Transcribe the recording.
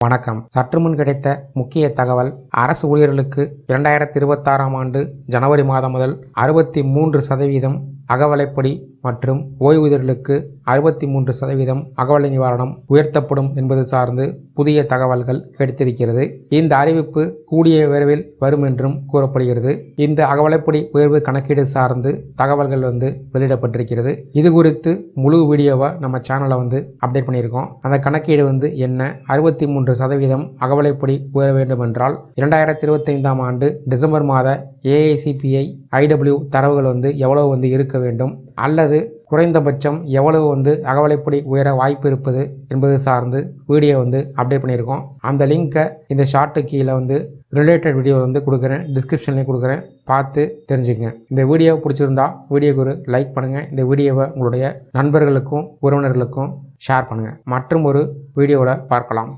வணக்கம். சற்று முன் கிடைத்த முக்கிய தகவல் அரசு ஊழியர்களுக்கு இரண்டாயிரத்தி இருபத்தாறாம் ஆண்டு ஜனவரி மாதம் முதல் அறுபத்தி மூன்று சதவீதம் அகவலைப்படி மற்றும் ஓய்வூதியர்களுக்கு அறுபத்தி மூன்று சதவீதம் அகவலை நிவாரணம் உயர்த்தப்படும் என்பது சார்ந்து புதிய தகவல்கள் கிடைத்திருக்கிறது. இந்த அறிவிப்பு கூடிய விரைவில் வரும் என்றும் கூறப்படுகிறது. இந்த அகவலைப்படி உயர்வு கணக்கீடு சார்ந்து தகவல்கள் வந்து வெளியிடப்பட்டிருக்கிறது. இது குறித்து முழு வீடியோவை நம்ம சேனலை வந்து அப்டேட் பண்ணியிருக்கோம். அந்த கணக்கீடு வந்து என்ன? அறுபத்தி மூன்று சதவீதம் அகவலைப்படி உயர வேண்டும் என்றால் இரண்டாயிரத்தி இருபத்தைந்தாம் ஆண்டு டிசம்பர் மாத ஏஐசிபிஐ ஐடபிள்யூ தரவுகள் வந்து எவ்வளவு வந்து இருக்க வேண்டும்? அல்லது குறைந்தபட்சம் எவ்வளவு வந்து அகவலைப்படி உயர வாய்ப்பு இருப்பது என்பது சார்ந்து வீடியோ வந்து அப்டேட் பண்ணியிருக்கோம். அந்த லிங்க்கை இந்த ஷார்ட்டு கீழே வந்து ரிலேட்டட் வீடியோ வந்து கொடுக்குறேன். டிஸ்கிரிப்ஷன்லேயும் கொடுக்குறேன். பார்த்து தெரிஞ்சுக்கங்க. இந்த வீடியோ பிடிச்சிருந்தா வீடியோக்கு ஒரு லைக் பண்ணுங்கள் இந்த வீடியோவை உங்களுடைய நண்பர்களுக்கும் உறவினர்களுக்கும் ஷேர் பண்ணுங்கள் மற்றும் ஒரு வீடியோவில் பார்க்கலாம்.